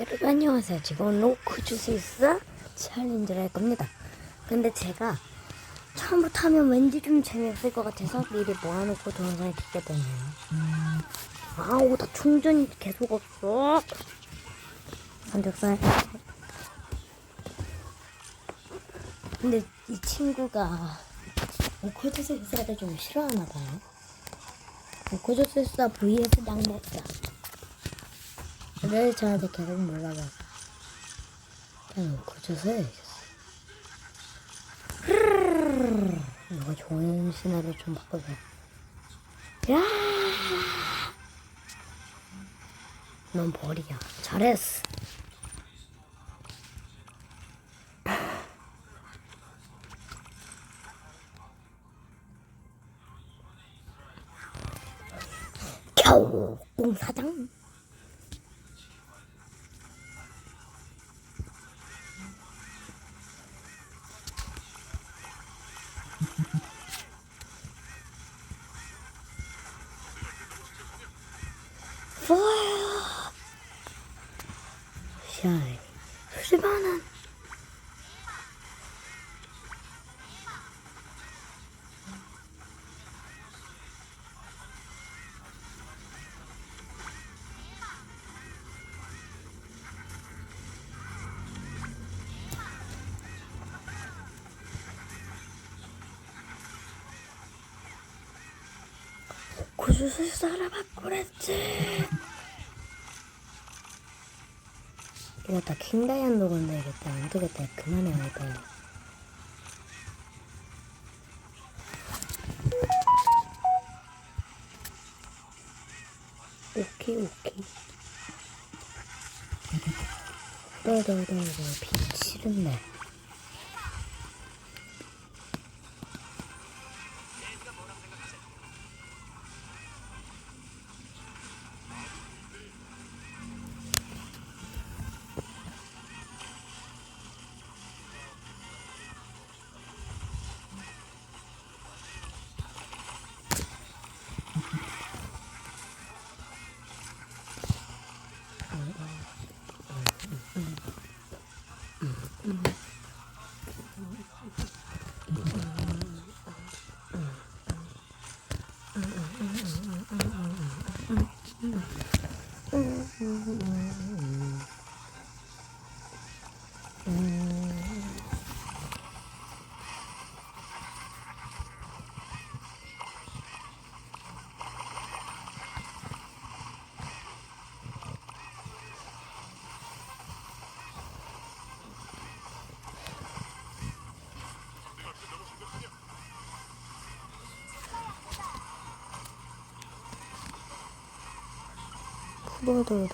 여러분 안녕하세요. 지금 로크 주스이스 챌린지를 할 겁니다. 근데 제가 처음부터 하면 왠지 좀 재미없을 것 같아서 미리 모아놓고 동영상을 찍게 되네요. 아우 나 충전이 계속 없어. 삼겹살. 근데 이 친구가 오코주스이스를 좀 싫어하나 봐요. 오코주스이스 vs 낭먹자. 왜 저한테 계속 몰라봐. 그냥 고쳐서 누가 좋은 시나리오 좀 바꿔줘. 야! 넌 벌이야. 잘했어. 수십만원. 고수술 살아봤구랬지. 이거 다 킹다이안도 건드야겠다. 안 되겠다. 그만해야겠다. 오케이, 오케이. 너너너너 비 싫은데. Mm-hmm. 쿠보드도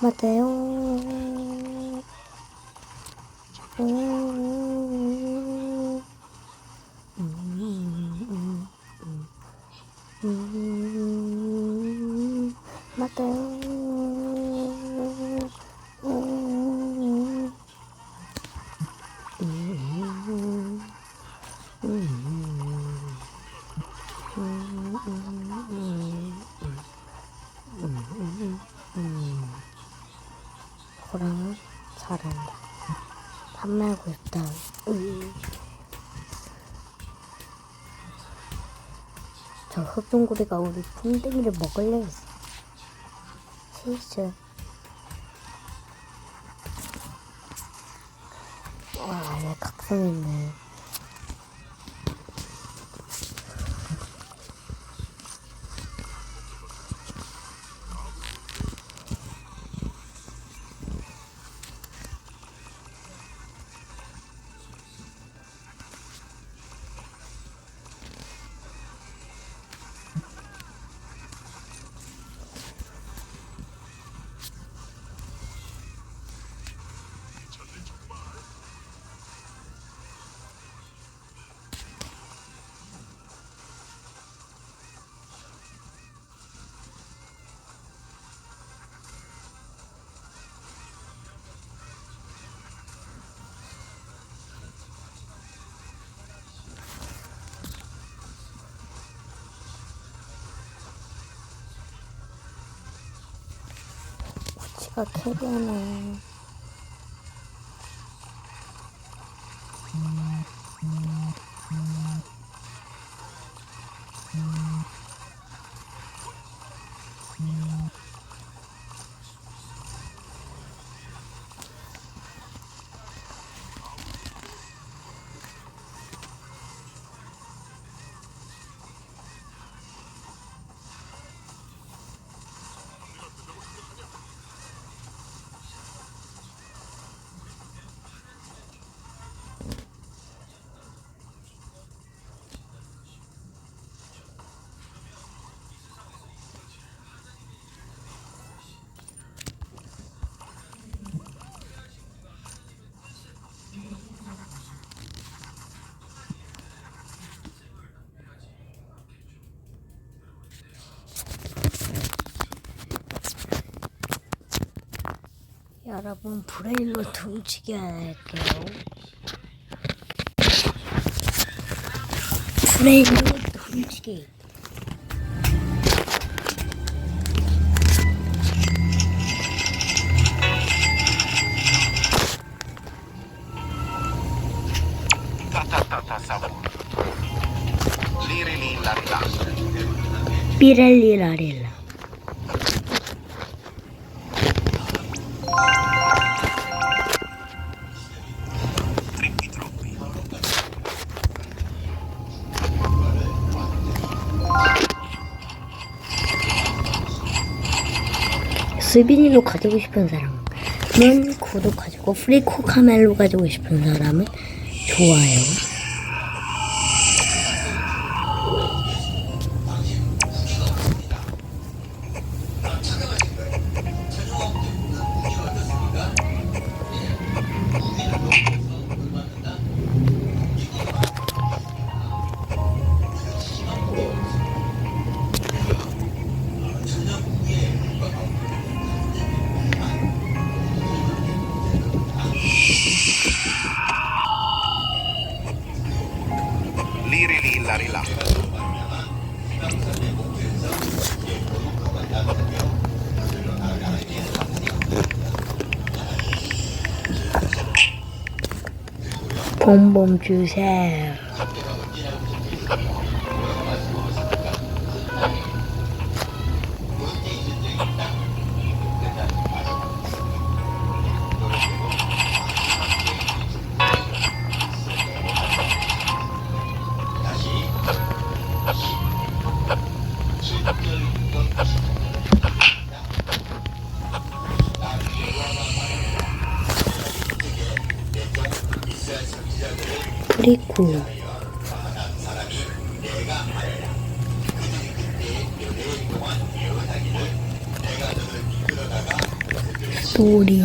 맞아요. 음. 음, 맞아요. 음, 음, 호랑이 잘한다. 밥 말고 있다. 음. 저 흑동구리가 우리 풍뎅이를 먹으려 했어. 실수. 와, 얘 각성 있네. 제가 캐리 여러분 브레일로 훔치게 할게요. 브레일로 la la. 삐렐리 라릴라. 스비니로 가지고 싶은 사람은 구독 가지고 프리코 카멜로 가지고 싶은 사람은 좋아요. 봄봄 주세요. 프리코. 소리.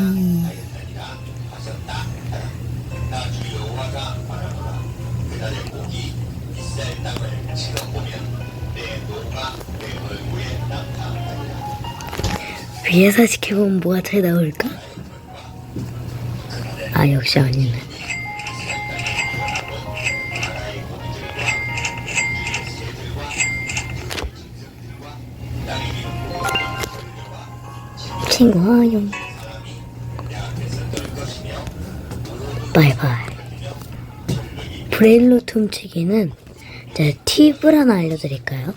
위에서 지켜보면 뭐가 잘 나올까? 아 역시 아니네. 친구와요. 바이바이. 브레일로 훔치기는 제가 팁을 하나 알려드릴까요?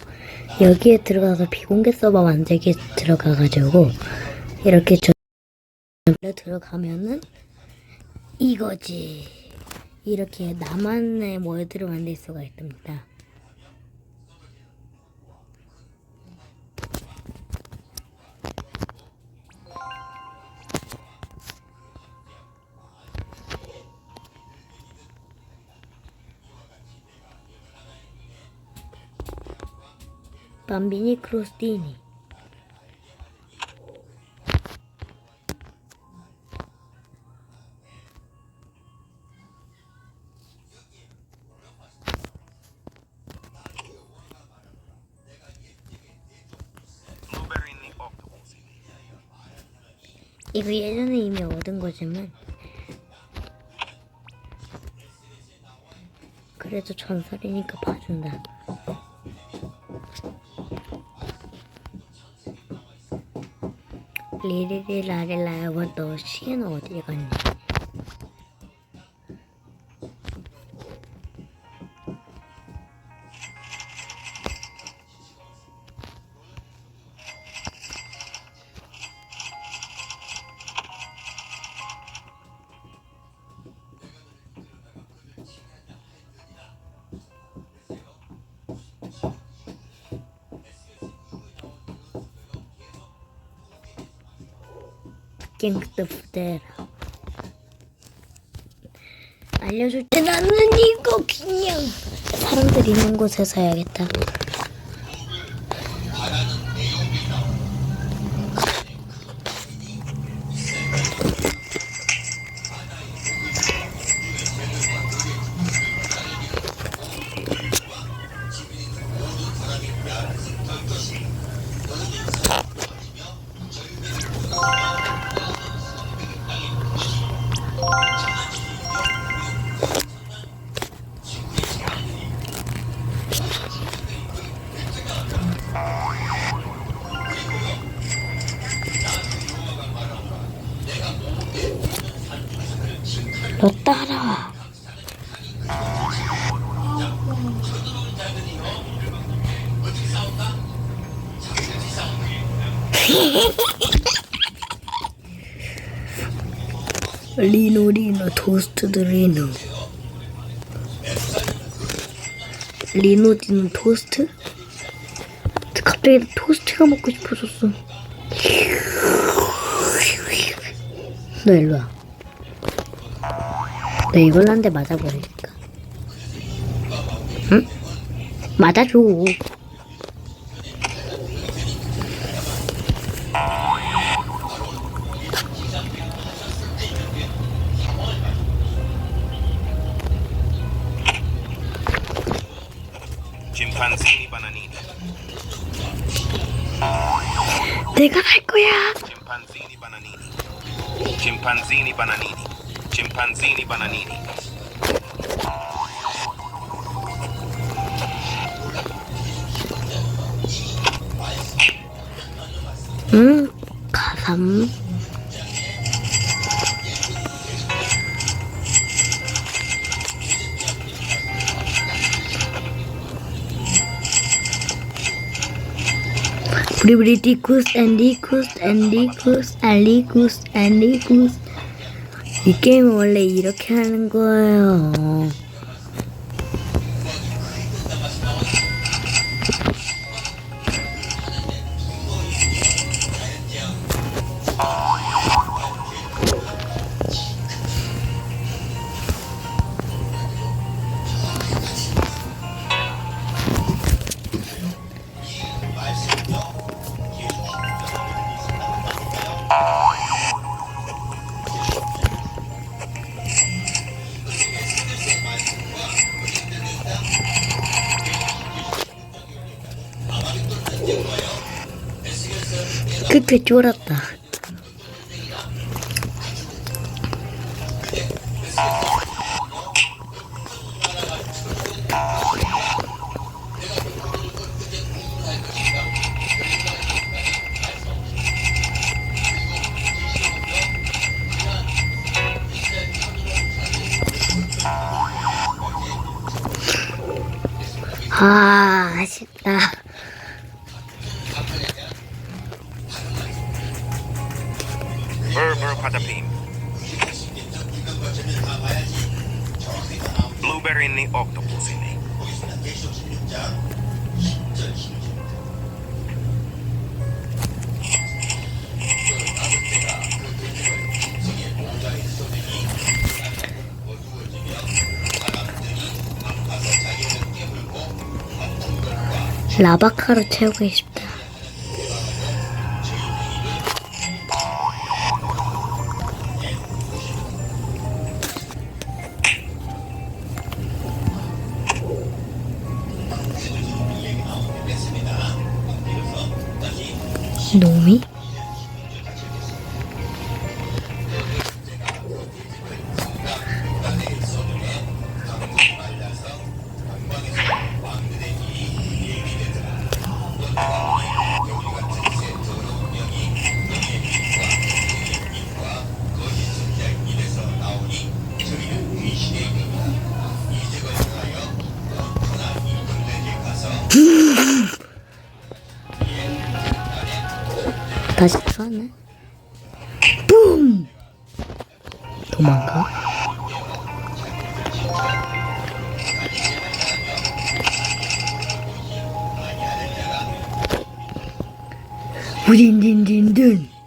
여기에 들어가서 비공개 서버 만들기 들어가가지고 이렇게 저 들어가면은 이거지. 이렇게 나만의 월드를 만들 수가 있답니다. Blueberry octopus. 이거 예전에 이미 얻은 거지만 그래도 전설이니까 봐준다. 리리리 라릴라 여보 너 시계는 어디 갔니? 갱스터 부대라 알려줄 때 나는 이거 그냥 사람들 있는 곳에서 해야겠다 너 따라와. 리노 리노 토스트드 리노. 리노 디노 토스트? 갑자기 토스트가 먹고 싶어졌어. 너 일로와 너 이걸로 한 대 맞아버릴까? 응? 맞아줘 bananini. 내가 갈 거야 bananini. Chimpanzini bananini. 응? 가삼 브리브리티 쿠스 앤디쿠스 앤디쿠스 알리쿠스 앤디쿠스 이 게임은 원래 이렇게 하는 거예요 끝에 쫄았다 아아 라바카로 채우고 싶다. 다시 들어왔네. 뿜! 도망가? 우딘딘딘딘.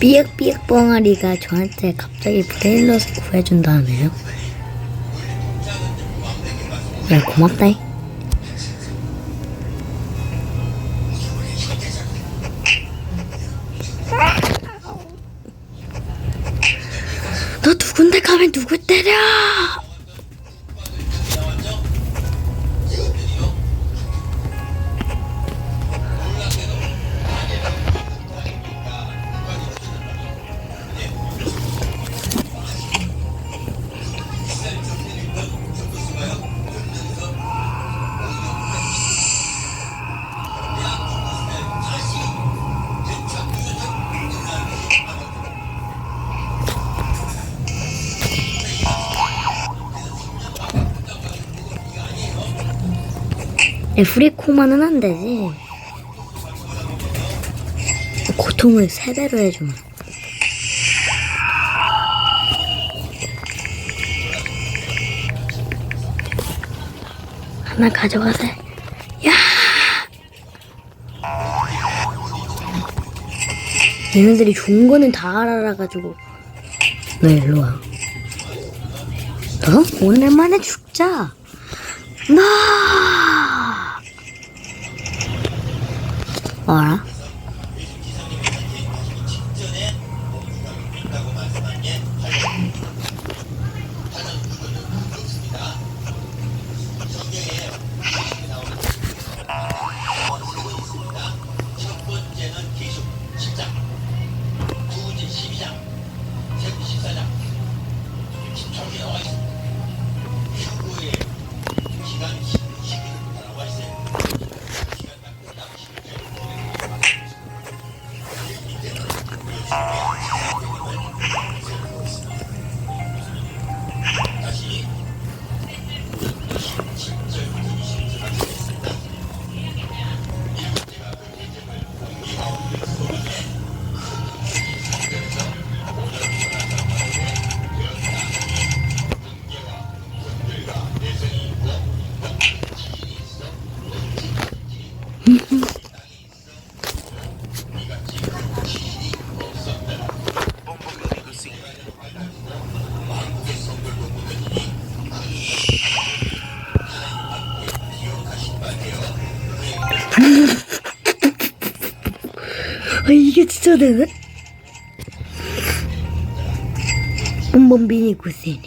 삐약삐약 뻥아리가 저한테 갑자기 브레일러스 구해준다네요. 야 고맙다잉. 에프리코만은 안 되지. 고통을 세 배로 해주면. 하나 가져가세. 야! 얘네들이 좋은 거는 다 알아가지고. 너 일로 와. 어? 오늘만에 죽자. 나. 뭐 진짜 되네? 봄봄비니 구세네.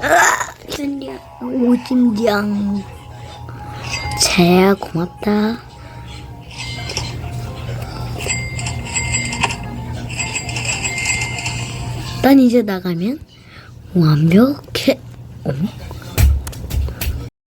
아, 오진장. 재야 고맙다. 난 이제 나가면 완벽해. 어?